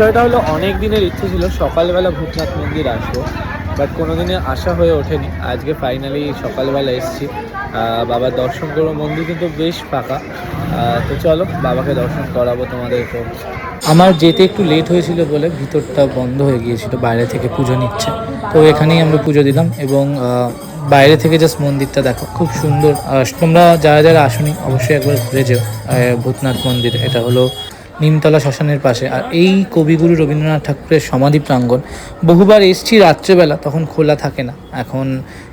বিষয়টা হলো, অনেক দিনের ইচ্ছে ছিল সকালবেলা ভূতনাথ মন্দির আসব বাট কোনো দিনে আসা হয়ে ওঠেনি। আজকে ফাইনালি সকালবেলা এসেছি। বাবার দর্শন করব। মন্দির কিন্তু বেশ ফাঁকা। তো চলো, বাবাকে দর্শন করাবো তোমাদেরকে আমার যেতে একটু লেট হয়েছিল বলে ভিতরটা বন্ধ হয়ে গিয়েছিল, বাইরে থেকে পুজো নিচ্ছে। তো এখানেই আমরা পুজো দিলাম এবং বাইরে থেকে জাস্ট মন্দিরটা দেখো, খুব সুন্দর। তোমরা যারা যারা আসনি, অবশ্যই একবার ঘুরে যেও। ভূতনাথ মন্দির, এটা হলো নিমতলা শ্মশানের পাশে। আর এই কবিগুরু রবীন্দ্রনাথ ঠাকুরের সমাধি প্রাঙ্গণ বহুবার এসছি রাত্রেবেলা, তখন খোলা থাকে না। এখন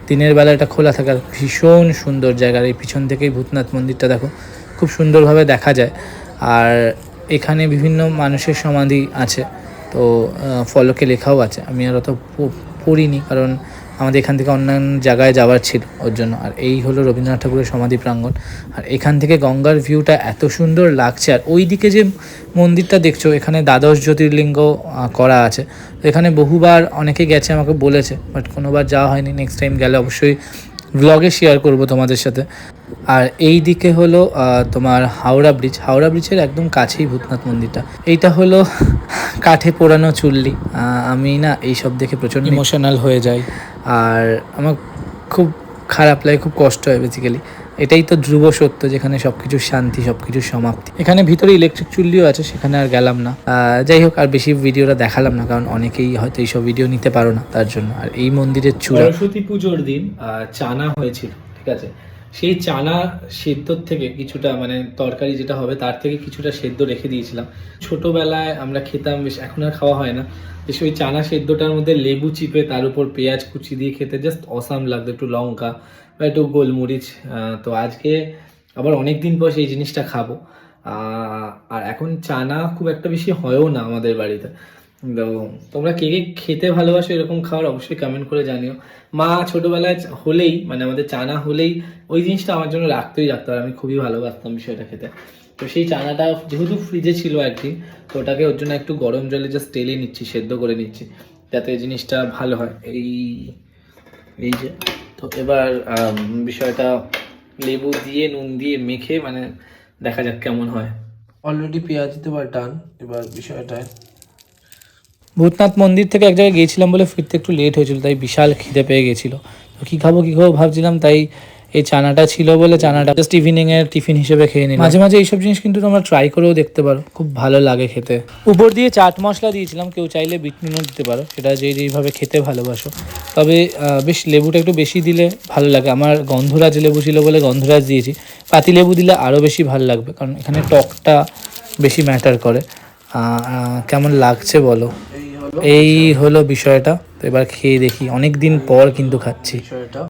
দিনের বেলা এটা খোলা থাকে, আর ভীষণ সুন্দর জায়গা। আর এই পিছন থেকেই ভূতনাথ মন্দিরটা দেখো, খুব সুন্দরভাবে দেখা যায়। আর এখানে বিভিন্ন মানুষের সমাধি আছে, তো ফলকে লেখাও আছে। আমি আর অত পড়িনি, কারণ আমাদের এখান থেকে অন্যান্য জায়গায় যাওয়ার ছিল ওর জন্য। আর এই হলো রবীন্দ্রনাথ ঠাকুরের সমাধি প্রাঙ্গণ। আর এখান থেকে গঙ্গার ভিউটা এত সুন্দর লাগছে। আর ওই দিকে যে মন্দিরটা দেখছ, এখানে দ্বাদশ জ্যোতির্লিঙ্গ করা আছে। তো এখানে বহুবার অনেকে গেছে, আমাকে বলেছে বাট কোনোবার যাওয়া হয়নি। নেক্সট টাইম গেলে অবশ্যই ব্লগে শেয়ার করব তোমাদের সাথে। আর এই দিকে হলো আহ, তোমার হাওড়া ব্রিজ। হাওড়া ব্রিজের একদম কাছেই ভূতনাথ মন্দিরটা। এইটা হলো কাঠে পোড়ানো চুল্লি। আমি না এইসব দেখে প্রচণ্ড ইমোশনাল হয়ে যাই। আর আমার খুব খারাপ লাগে খুব কষ্ট হয় বেসিক্যালি এটাই তো ধ্রুব সত্য যেখানে সব কিছুর শান্তি সব কিছুর সমাপ্তি। এখানে ভিতরে ইলেকট্রিক চুল্লিও আছে সেখানে আর গেলাম না। আহ, যাই হোক আর বেশি ভিডিওটা দেখালাম না কারণ অনেকেই হয়তো এইসব ভিডিও নিতে পারো না তার জন্য। আর এই মন্দিরের চূড়া সরস্বতী পুজোর দিন চানা হয়েছিল ঠিক আছে? সেই চানা সেদ্ধর থেকে কিছুটা মানে তরকারি যেটা হবে, তার থেকে কিছুটা সেদ্ধ রেখে দিয়েছিলাম। ছোটোবেলায় আমরা খেতাম, বেশ এখন আর খাওয়া হয় না। বেশ ওই চানা সেদ্ধটার মধ্যে লেবু চিপে, তার উপর পেঁয়াজ কুচি দিয়ে খেতে জাস্ট অসাম লাগতো, একটু লঙ্কা বা একটু গোলমরিচ তো আজকে আবার অনেক দিন পর সেই জিনিসটা খাব। আর এখন চানা খুব একটা বেশি হয়ও না আমাদের বাড়িতে। তো তোমরা কে কে খেতে ভালোবাসো এরকম খাবার অবশ্যই কমেন্ট করে জানিও। মা ছোটবেলায় হলেই মানে আমাদের চানা হলেই ওই জিনিসটা আমার জন্য রাখতেই রাখতো আর আমি খুবই ভালোবাসতাম বিষয়টা খেতে। তো সেই চানাটা যেহেতু ফ্রিজে ছিল একদিন, তো ওটাকে ওর জন্য একটু গরম জলে জাস্ট টেলে নিচ্ছি, সেদ্ধ করে নিচ্ছি, যাতে জিনিসটা ভালো হয়। এই এই যে, তো এবার বিষয়টা লেবু দিয়ে, নুন দিয়ে মেখে মানে দেখা যাক কেমন হয়। অলরেডি পেঁয়াজ দিতে পার ডান এবার বিষয়টায় ভূতনাথ মন্দির থেকে এক জায়গায় গিয়েছিলাম বলে ফিরতে একটু লেট হয়েছিল, তাই বিশাল খিদে পেয়ে গেছিল। তো কী খাব কী খাব ভাবছিলাম, তাই এই চানাটা ছিল বলে চানাটা জাস্ট ইভিনিং এর টিফিন হিসেবে খেয়ে নিলাম। মাঝে মাঝে এইসব জিনিস কিন্তু তোমরা ট্রাই করেও দেখতে পারো, খুব ভালো লাগে খেতে। উপর দিয়ে চাট মশলা দিয়েছিলাম, কেউ চাইলে বিট নুনও দিতে পারো, সেটা যে যেইভাবে খেতে ভালোবাসো। তবে বেশ লেবুটা একটু বেশি দিলে ভালো লাগে। আমার গন্ধরাজ লেবু ছিল বলে গন্ধরাজ দিয়েছি। পাতি লেবু দিলে আরও বেশি ভালো লাগবে, কারণ এখানে টকটা বেশি ম্যাটার করে। কেমন লাগছে বলো। এই হলো বিষয়টা। তো এবার খেয়ে দেখি অনেক দিন পর কিন্তু খাচ্ছি। বিষয়টা।